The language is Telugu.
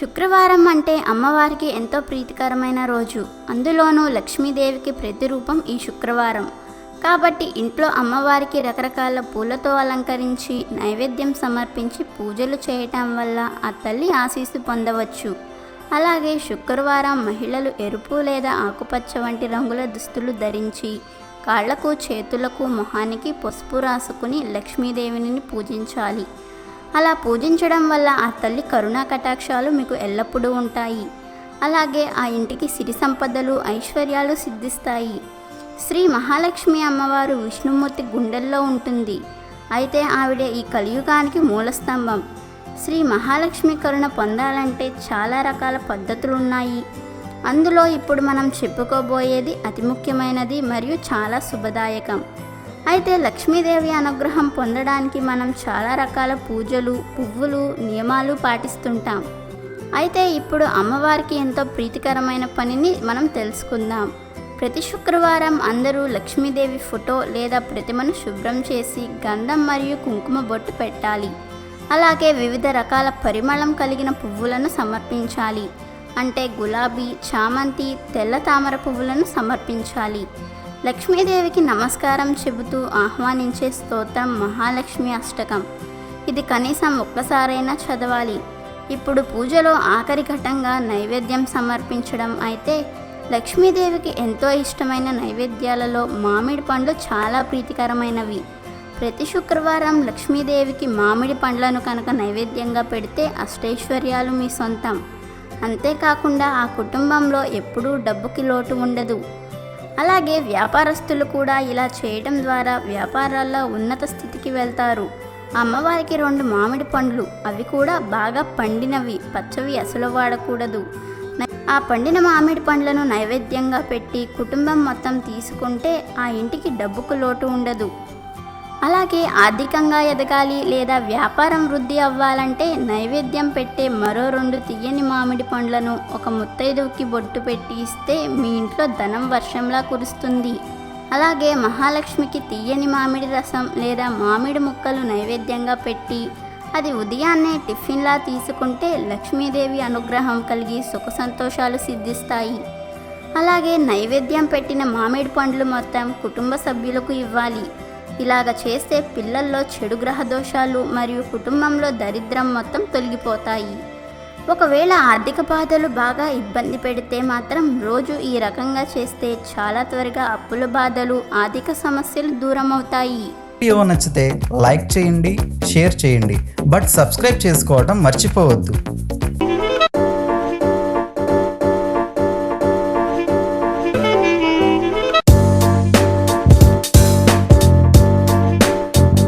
శుక్రవారం అంటే అమ్మవారికి ఎంతో ప్రీతికరమైన రోజు. అందులోనూ లక్ష్మీదేవికి ప్రతిరూపం ఈ శుక్రవారం. కాబట్టి ఇంట్లో అమ్మవారికి రకరకాల పూలతో అలంకరించి నైవేద్యం సమర్పించి పూజలు చేయటం వల్ల ఆ తల్లి ఆశీస్సు పొందవచ్చు. అలాగే శుక్రవారం మహిళలు ఎరుపు లేదా ఆకుపచ్చ వంటి రంగుల దుస్తులు ధరించి కాళ్ళకు చేతులకు మొహానికి పసుపు రాసుకుని లక్ష్మీదేవిని పూజించాలి. అలా పూజించడం వల్ల ఆ తల్లి కరుణా కటాక్షాలు మీకు ఎల్లప్పుడూ ఉంటాయి. అలాగే ఆ ఇంటికి సిరి సంపదలు ఐశ్వర్యాలు సిద్ధిస్తాయి. శ్రీ మహాలక్ష్మి అమ్మవారు విష్ణుమూర్తి గుండెల్లో ఉంటుంది. అయితే ఆవిడ ఈ కలియుగానికి మూలస్తంభం శ్రీ మహాలక్ష్మి కరుణ పొందాలంటే చాలా రకాల పద్ధతులు ఉన్నాయి అందులో ఇప్పుడు మనం చెప్పుకోబోయేది అతి ముఖ్యమైనది మరియు చాలా శుభదాయకం. అయితే లక్ష్మీదేవి అనుగ్రహం పొందడానికి మనం చాలా రకాల పూజలు పువ్వులు నియమాలు పాటిస్తుంటాం. అయితే ఇప్పుడు అమ్మవారికి ఎంతో ప్రీతికరమైన పనిని మనం తెలుసుకుందాం. ప్రతి శుక్రవారం అందరూ లక్ష్మీదేవి ఫోటో లేదా ప్రతిమను శుభ్రం చేసి గంధం మరియు కుంకుమ బొట్టు పెట్టాలి. అలాగే వివిధ రకాల పరిమళం కలిగిన పువ్వులను సమర్పించాలి. అంటే గులాబీ చామంతి తెల్ల తామర పువ్వులను సమర్పించాలి. లక్ష్మీదేవికి నమస్కారం చెబుతూ ఆహ్వానించే స్తోత్రం మహాలక్ష్మి అష్టకం. ఇది కనీసం ఒక్కసారైనా చదవాలి. ఇప్పుడు పూజలో ఆఖరి ఘటంగా నైవేద్యం సమర్పించడం అయితే లక్ష్మీదేవికి ఎంతో ఇష్టమైన నైవేద్యాలలో మామిడి పండ్లు చాలా ప్రీతికరమైనవి. ప్రతి శుక్రవారం లక్ష్మీదేవికి మామిడి పండ్లను కనుక నైవేద్యంగా పెడితే అష్టైశ్వర్యాలు మీ సొంతం. అంతేకాకుండా ఆ కుటుంబంలో ఎప్పుడూ డబ్బుకి లోటు ఉండదు. అలాగే వ్యాపారస్తులు కూడా ఇలా చేయడం ద్వారా వ్యాపారాల్లో ఉన్నత స్థితికి వెళ్తారు. అమ్మవారికి రెండు మామిడి పండ్లు అవి కూడా బాగా పండినవి పచ్చవి అసలు వాడకూడదు. ఆ పండిన మామిడి పండ్లను నైవేద్యంగా పెట్టి కుటుంబం మొత్తం తీసుకుంటే ఆ ఇంటికి డబ్బుకు లోటు ఉండదు. అలాగే ఆర్థికంగా ఎదగాలి లేదా వ్యాపారం వృద్ధి అవ్వాలంటే నైవేద్యం పెట్టే మరో రెండు తీయని మామిడి పండ్లను ఒక ముత్తైదువుకి బొట్టు పెట్టి ఇస్తే మీ ఇంట్లో ధనం వర్షంలా కురుస్తుంది. అలాగే మహాలక్ష్మికి తీయని మామిడి రసం లేదా మామిడి ముక్కలు నైవేద్యంగా పెట్టి అది ఉదయాన్నే టిఫిన్లా తీసుకుంటే లక్ష్మీదేవి అనుగ్రహం కలిగి సుఖ సంతోషాలు సిద్ధిస్తాయి. అలాగే నైవేద్యం పెట్టిన మామిడి పండ్లు మొత్తం కుటుంబ సభ్యులకు ఇవ్వాలి. ఇలాగ చేస్తే పిల్లల్లో చెడు గ్రహ దోషాలు మరియు కుటుంబంలో దరిద్రం మొత్తం తొలగిపోతాయి. ఒకవేళ ఆర్థిక బాధలు బాగా ఇబ్బంది పెడితే మాత్రం రోజు ఈ రకంగా చేస్తే చాలా త్వరగా అప్పుల బాధలు ఆర్థిక సమస్యలు దూరం అవుతాయి వీడియో నచ్చితే లైక్ చేయండి షేర్ చేయండి. బట్ సబ్స్క్రైబ్ చేసుకోవడం మర్చిపోవద్దు.